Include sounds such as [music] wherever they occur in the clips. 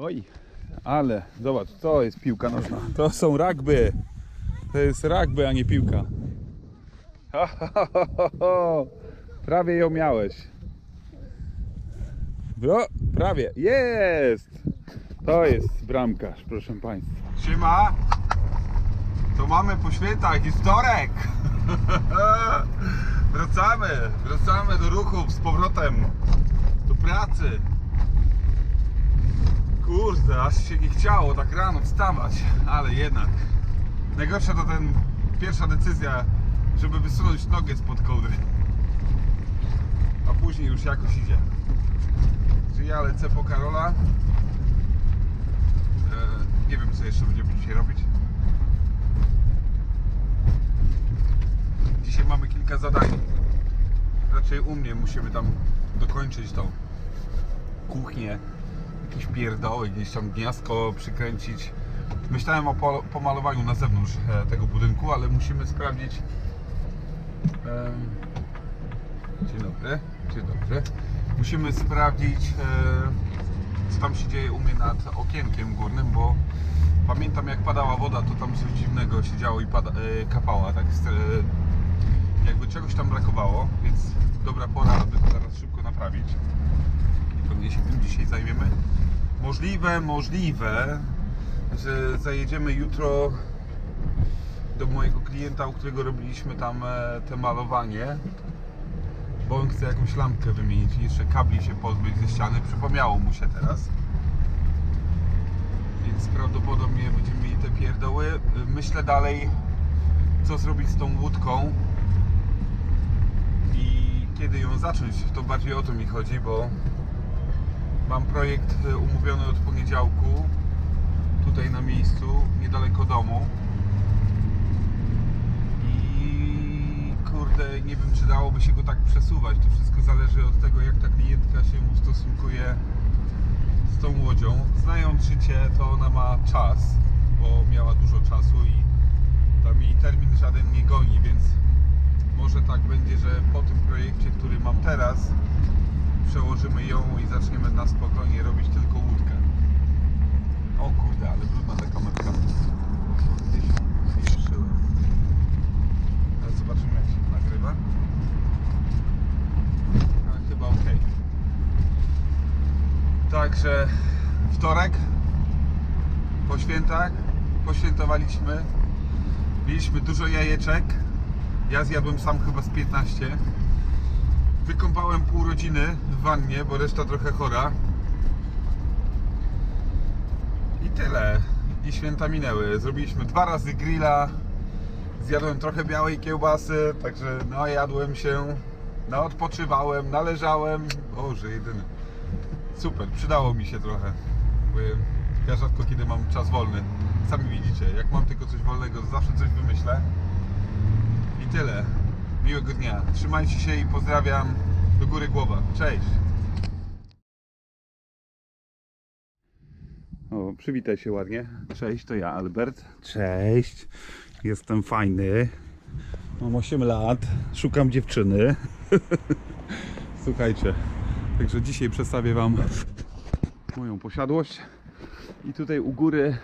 Oj, ale zobacz, to jest piłka nożna. To są rugby. To jest rugby, a nie piłka. Ho, ho, ho, ho. Prawie ją miałeś. Bro, prawie. Jest! To jest bramkarz, proszę Państwa. Siema! To mamy po świętach i wtorek! [laughs] wracamy, wracamy do ruchów z powrotem do pracy. Kurde, aż się nie chciało tak rano wstawać, ale jednak. Najgorsza to ten pierwsza decyzja, żeby wysunąć nogę spod kołdry. A później już jakoś idzie. Czyli ja lecę po Karola. E, nie wiem co jeszcze będziemy dzisiaj robić. Dzisiaj mamy kilka zadań. Raczej u mnie musimy tam dokończyć tą kuchnię. Jakieś pierdoły, gdzieś tam gniazdko przykręcić. Myślałem o po- pomalowaniu na zewnątrz e, tego budynku, ale musimy sprawdzić. em, Dzień dobry. Dzień dobry. Musimy sprawdzić, e, co tam się dzieje u mnie nad okienkiem górnym, bo pamiętam jak padała woda, to tam coś dziwnego się działo i pada, e, kapała, tak e, jakby czegoś tam brakowało, więc dobra pora, aby to teraz szybko naprawić. I pewnie się tym dzisiaj zajmiemy. Możliwe, możliwe, że zajedziemy jutro do mojego klienta, u którego robiliśmy tam e, te malowanie bo on chce jakąś lampkę wymienić i jeszcze kabli się pozbyć ze ściany. Przypomniało mu się teraz. Więc prawdopodobnie będziemy mieli te pierdoły. Myślę dalej, co zrobić z tą łódką i kiedy ją zacząć. To bardziej o to mi chodzi, bo mam projekt e, umówiony od poniedziałku tutaj na miejscu, niedaleko domu. I kurde, nie wiem czy dałoby się go tak przesuwać. To wszystko zależy od tego, jak ta klientka się ustosunkuje z tą łodzią. Znając życie, to ona ma czas, bo miała dużo czasu i tam jej termin żaden nie goni, więc może tak będzie, że po tym projekcie, który mam teraz, przełożymy ją i zaczniemy na spokojnie robić tylko łódkę. O kurde, ale brudna ta kamerka. Gdzieś zniszczyłem. Ale zobaczymy jak się nagrywa. A, chyba ok. Także wtorek po świętach poświętowaliśmy. Mieliśmy dużo jajeczek. Ja zjadłem sam chyba z 15. Wykąpałem pół rodziny w wannie, bo reszta trochę chora. I tyle. I święta minęły. Zrobiliśmy dwa razy grilla. Zjadłem trochę białej kiełbasy, także no jadłem się, no odpoczywałem, należałem. Boże, jedyny. Super, przydało mi się trochę. Bo ja rzadko kiedy mam czas wolny. Sami widzicie, jak mam tylko coś wolnego, zawsze coś wymyślę. I tyle. Miłego dnia. Trzymajcie się i pozdrawiam. Do góry głowa. Cześć. O, przywitaj się ładnie. Cześć, to ja Albert. Cześć. Jestem fajny. Mam 8 lat. Szukam dziewczyny. [laughs] Słuchajcie. Także dzisiaj przedstawię Wam moją posiadłość. I tutaj u góry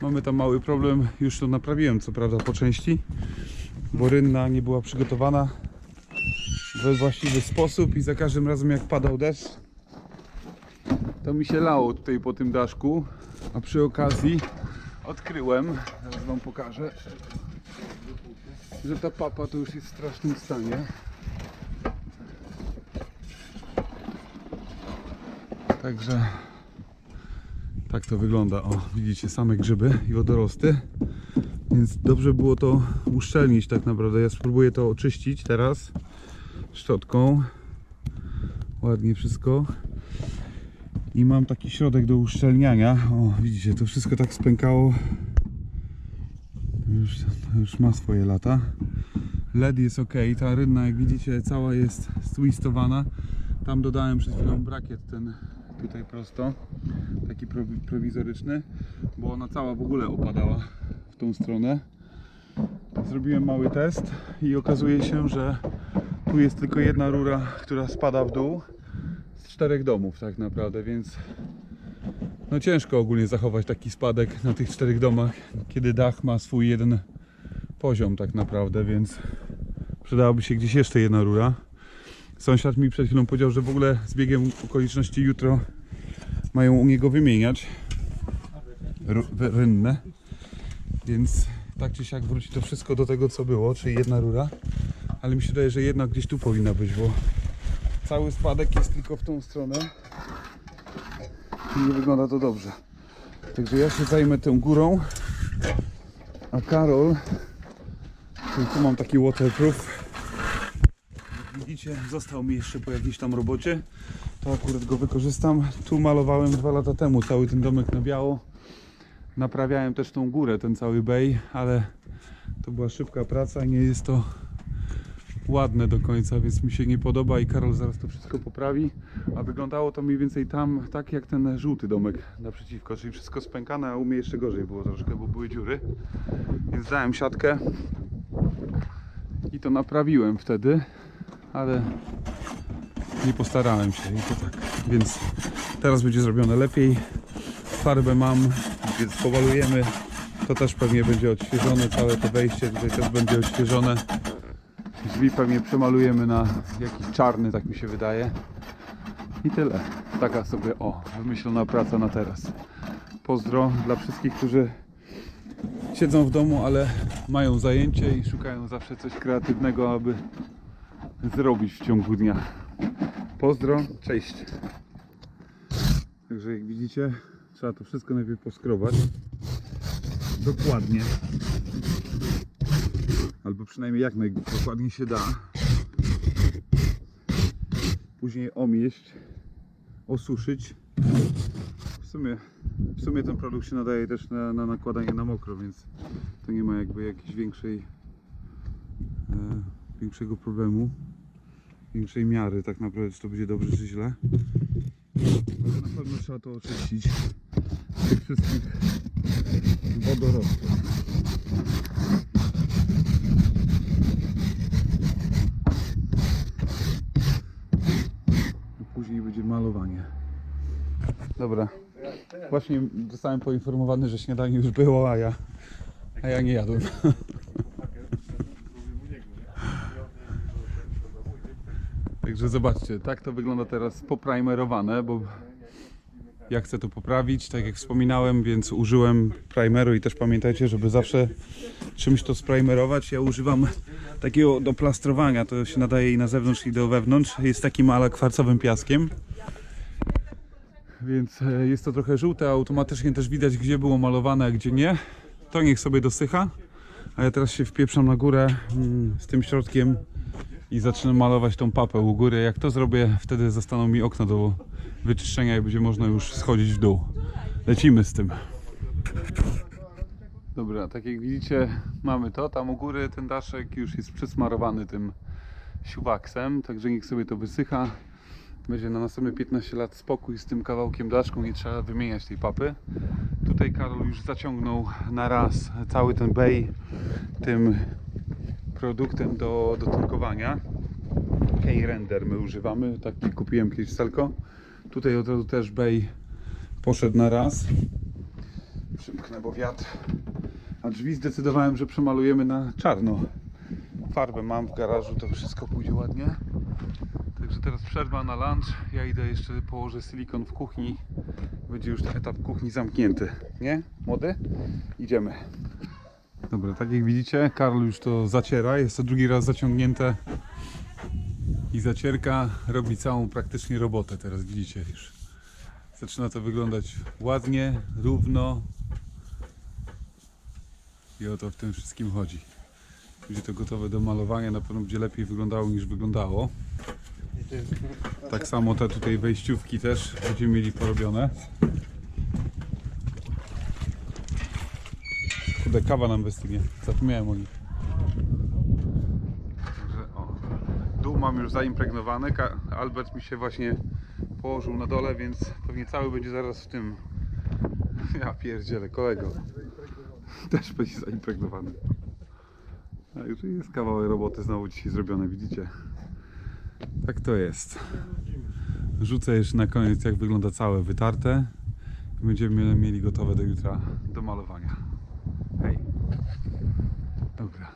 mamy tam mały problem. Już to naprawiłem, co prawda, po części, bo rynna nie była przygotowana we właściwy sposób i za każdym razem jak padał deszcz, to mi się lało tutaj po tym daszku, a przy okazji odkryłem, zaraz wam pokażę, że ta papa to już jest w strasznym stanie. Także tak to wygląda. O, widzicie same grzyby i wodorosty. Więc dobrze było to uszczelnić tak naprawdę. Ja spróbuję to oczyścić teraz szczotką. Ładnie wszystko. I mam taki środek do uszczelniania. O, widzicie, to wszystko tak spękało. Już, już ma swoje lata. LED jest ok. Ta rynna, jak widzicie, cała jest stwistowana. Tam dodałem przed chwilą brakiet ten tutaj prosto. Taki prowi- prowizoryczny, bo ona cała w ogóle opadała w tą stronę. Zrobiłem mały test i okazuje się, że tu jest tylko jedna rura, która spada w dół z czterech domów tak naprawdę, więc no ciężko ogólnie zachować taki spadek na tych czterech domach, kiedy dach ma swój jeden poziom tak naprawdę, więc przydałaby się gdzieś jeszcze jedna rura. Sąsiad mi przed chwilą powiedział, że w ogóle z biegiem okoliczności jutro mają u niego wymieniać rynne, więc tak czy siak wróci to wszystko do tego co było, czyli jedna rura, ale mi się wydaje, że jedna gdzieś tu powinna być, bo cały spadek jest tylko w tą stronę i nie wygląda to dobrze. Także ja się zajmę tą górą, a Karol, tu mam taki waterproof, jak widzicie, został mi jeszcze po jakiejś tam robocie, to akurat go wykorzystam. Tu malowałem dwa lata temu cały ten domek na biało. Naprawiałem też tą górę, ten cały bay, ale to była szybka praca nie jest to ładne do końca, więc mi się nie podoba i Karol zaraz to wszystko poprawi. A wyglądało to mniej więcej tam tak jak ten żółty domek naprzeciwko, czyli wszystko spękane, a u mnie jeszcze gorzej było troszkę, bo były dziury. Więc dałem siatkę i to naprawiłem wtedy, ale nie postarałem się i to tak. Więc teraz będzie zrobione lepiej. Farbę mam, więc powalujemy. To też pewnie będzie odświeżone, całe to wejście tutaj też będzie odświeżone. Drzwi pewnie przemalujemy na jakiś czarny, tak mi się wydaje. I tyle. Taka sobie, o, wymyślona praca na teraz. Pozdro dla wszystkich, którzy siedzą w domu, ale mają zajęcie i szukają zawsze coś kreatywnego, aby zrobić w ciągu dnia. Pozdro, cześć. Także jak widzicie, trzeba to wszystko najpierw poskrobać. Dokładnie. Albo przynajmniej jak najdokładniej się da. Później omieść, osuszyć. W sumie, w sumie ten produkt się nadaje też na, na nakładanie na mokro, więc to nie ma jakby jakiejś większej, e, większego problemu większej miary tak naprawdę, czy to będzie dobrze, czy źle. Ale na pewno trzeba to oczyścić wszystkich wodorostów. Później będzie malowanie. Dobra. Właśnie zostałem poinformowany, że śniadanie już było, a ja, a ja nie jadłem. Także zobaczcie, tak to wygląda teraz poprimerowane, bo ja chcę to poprawić, tak jak wspominałem, więc użyłem primeru i też pamiętajcie, żeby zawsze czymś to sprimerować. Ja używam takiego do plastrowania, to się nadaje i na zewnątrz i do wewnątrz. Jest takim ala kwarcowym piaskiem. Więc e, jest to trochę żółte, automatycznie też widać gdzie było malowane, a gdzie nie. To niech sobie dosycha. A ja teraz się wpieprzam na górę mm, z tym środkiem i zacznę malować tą papę u góry. Jak to zrobię, wtedy zostaną mi okna do wyczyszczenia i będzie można już schodzić w dół. Lecimy z tym. Dobra, tak jak widzicie, mamy to. Tam u góry ten daszek już jest przysmarowany tym siuwaksem, także niech sobie to wysycha. Będzie na następne 15 lat spokój z tym kawałkiem daszku, nie trzeba wymieniać tej papy. Tutaj Karol już zaciągnął na raz cały ten bay tym produktem do, do tynkowania. K-Render my używamy, taki kupiłem kiedyś w Selco. Tutaj od razu też bay poszedł na raz. Przymknę, bo wiatr. A drzwi zdecydowałem, że przemalujemy na czarno. Farbę mam w garażu, to wszystko pójdzie ładnie. Także teraz przerwa na lunch. Ja idę jeszcze położę silikon w kuchni. Będzie już ten etap kuchni zamknięty. Nie? Młody? Idziemy. Dobra, tak jak widzicie, Karol już to zaciera. Jest to drugi raz zaciągnięte. I zacierka robi całą praktycznie robotę. Teraz widzicie już. Zaczyna to wyglądać ładnie, równo. I o to w tym wszystkim chodzi. Będzie to gotowe do malowania. Na pewno będzie lepiej wyglądało niż wyglądało. Tak samo te tutaj wejściówki też będziemy mieli porobione. Kurde, kawa nam wystygnie. Zapomniałem o nich. Także o. Dół mam już zaimpregnowany. Ka- Albert mi się właśnie położył na dole, więc pewnie cały będzie zaraz w tym. [laughs] Ja pierdzielę, kolego. [laughs] Też będzie zaimpregnowany. Już jest kawałek roboty znowu dzisiaj zrobione, widzicie? Tak to jest. Rzucę jeszcze na koniec jak wygląda całe wytarte Będziemy mieli gotowe do jutra do malowania. Hej. Dobra.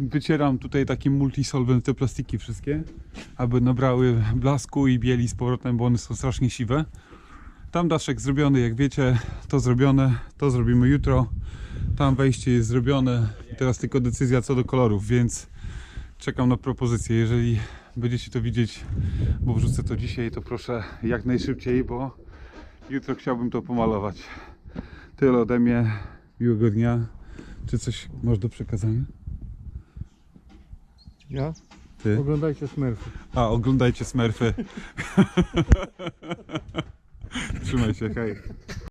wycieram tutaj takim multisolvent te plastiki wszystkie, aby nabrały blasku i bieli z powrotem, bo one są strasznie siwe. Tam daszek zrobiony, jak wiecie, to zrobione, to zrobimy jutro. Tam wejście jest zrobione i teraz tylko decyzja co do kolorów, więc czekam na propozycję. Jeżeli będziecie to widzieć, bo wrzucę to dzisiaj, to proszę jak najszybciej, bo jutro chciałbym to pomalować. Tyle ode mnie. Miłego dnia. Czy coś masz do przekazania? Ja? Ty? Oglądajcie Smurfy. A, oglądajcie Smurfy. [laughs] Trzymaj się, hej.